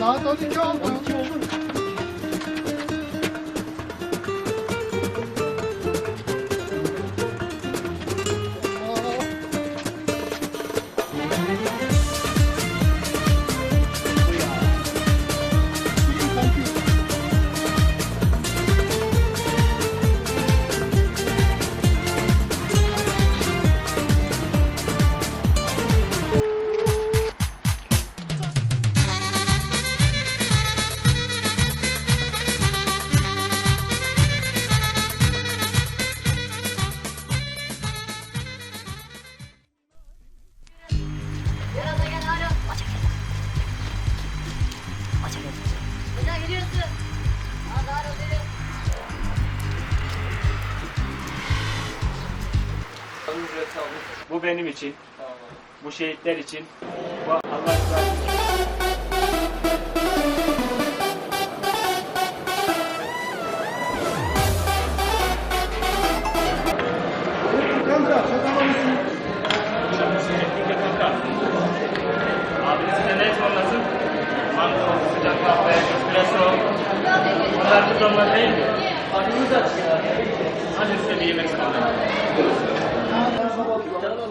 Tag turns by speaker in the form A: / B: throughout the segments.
A: 拿走进装，我。
B: Bu benim için. Bu şehitler için. Bu Allah için. Bunlar bu değil mi? Hadi size bir yemek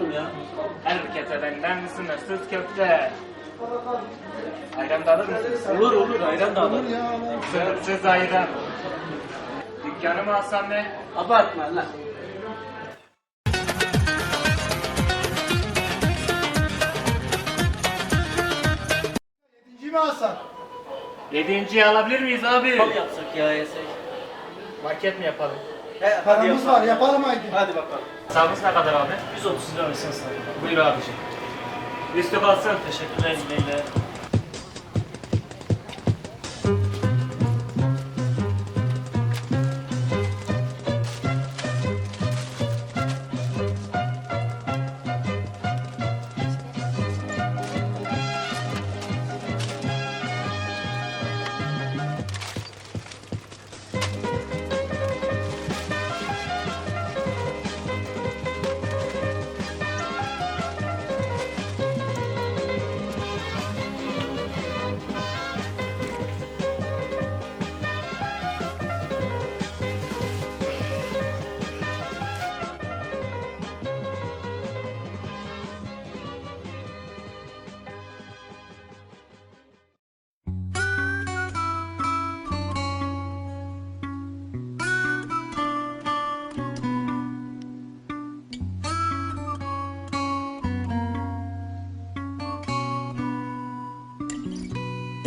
B: ısmarlayayım. Herkese benden sınırsız köfte. Ayran da alır mısın?
C: Olur olur ayran da alır.
B: Sınırsız ayran. Dükkanımı alsam ne?
C: Abartma lan.
D: İkinci mi Hasan?
B: Yedinciyi alabilir miyiz abi?
C: Tam yapsak ya yesek.
B: Market mi yapalım?
C: He,
D: Paramız var yapalım haydi.
C: Hadi bakalım.
B: Hesabımız ne kadar abi?
C: 130 lira sana.
B: Buyur abiciğim. Üstü kalsın.
C: Teşekkürler Leyla.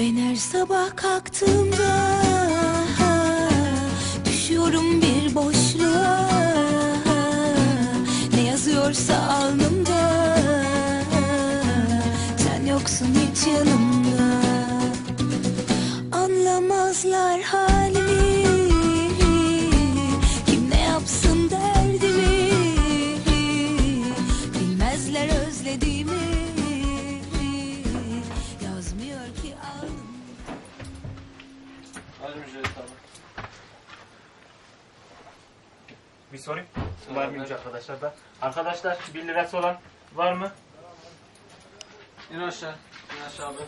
E: Ben her sabah kalktığımda Düşüyorum bir boşluğa Ne yazıyorsa alnımda Sen yoksun hiç yanımda. Anlamazlar
B: Var mıymış arkadaşlar da? Arkadaşlar 1 lirası olan var mı?
C: İn aşağı. İn aşağı abi.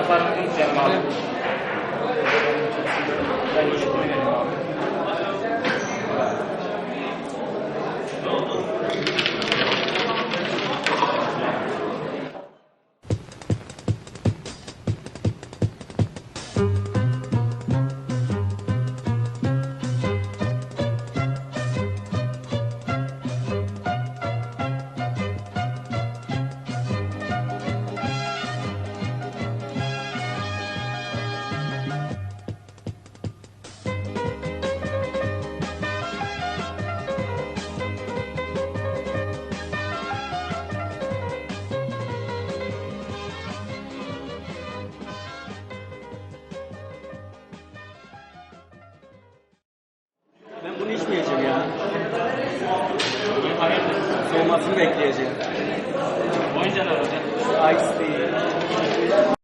B: Number ইনশাআল্লাহ
C: Şimdi içmeyeceğim ya. Soğumasını bekleyeceğim.
B: Oyunca ne olacak?
C: Ice tea.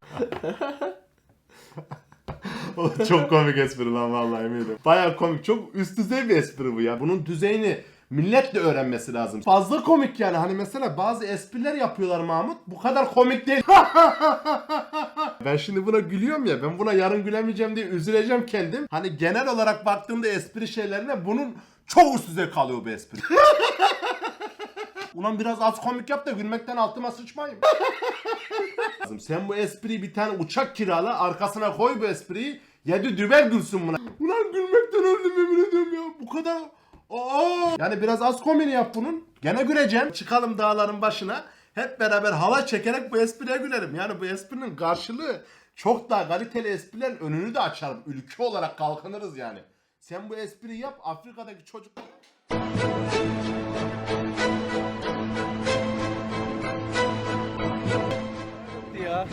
D: O çok komik espri lan vallahi eminim. Baya komik. Çok üst düzey bir espri bu ya. Bunun düzeyini millet de öğrenmesi lazım. Fazla komik yani. Hani mesela bazı espriler yapıyorlar Mahmut. Bu kadar komik değil. ben şimdi buna gülüyorum ya. Ben buna yarın gülemeyeceğim diye üzüleceğim kendim. Hani genel olarak baktığımda espri şeylerine bunun çok üst düzey kalıyor bu espri. Ulan biraz az komik yap da gülmekten altıma sıçmayayım. Sen bu espriyi bir tane uçak kirala arkasına koy bu espriyi. Yedi düvel gülsün buna. Ulan gülmekten öldüm yemin ediyorum ya. Bu kadar. Aa! Yani biraz az komedi yap bunun. Gene güleceğim. Çıkalım dağların başına. Hep beraber hava çekerek bu espriye gülerim. Yani bu esprinin karşılığı çok daha kaliteli esprilerin önünü de açarım. Ülke olarak kalkınırız yani. Sen bu espriyi yap Afrika'daki çocuk...
C: Ya.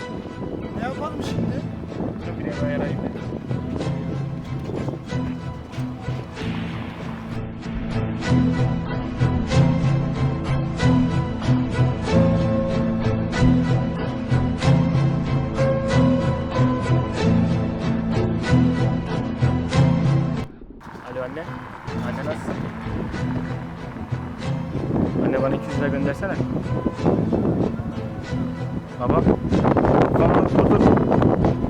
D: Ne yapalım şimdi?
B: Anne bana 200 lira göndersene. Baba. Baba dur.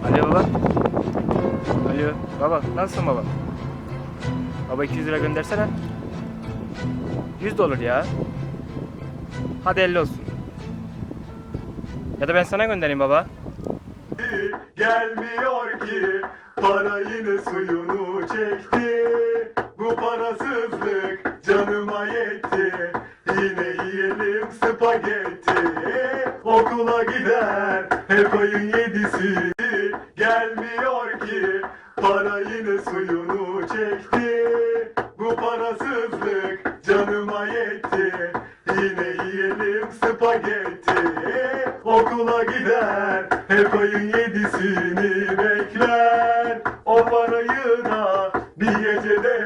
B: Alo baba. Alo baba nasılsın baba? Baba 200 lira göndersene. 100 de olur ya. Hadi 50 olsun. Ya da ben sana göndereyim baba.
F: Gelmiyor ki para yine suyunu çekti Bu parasızlık canıma yetti Yine spagetti Okula gider. Hep ayın yedisi Gelmiyor ki. Para yine suyunu çekti. Bu parasızlık canıma yetti. Yine yiyelim spagetti. Okula gider. Hep ayın yedisini bekler. O parayı da bir gecede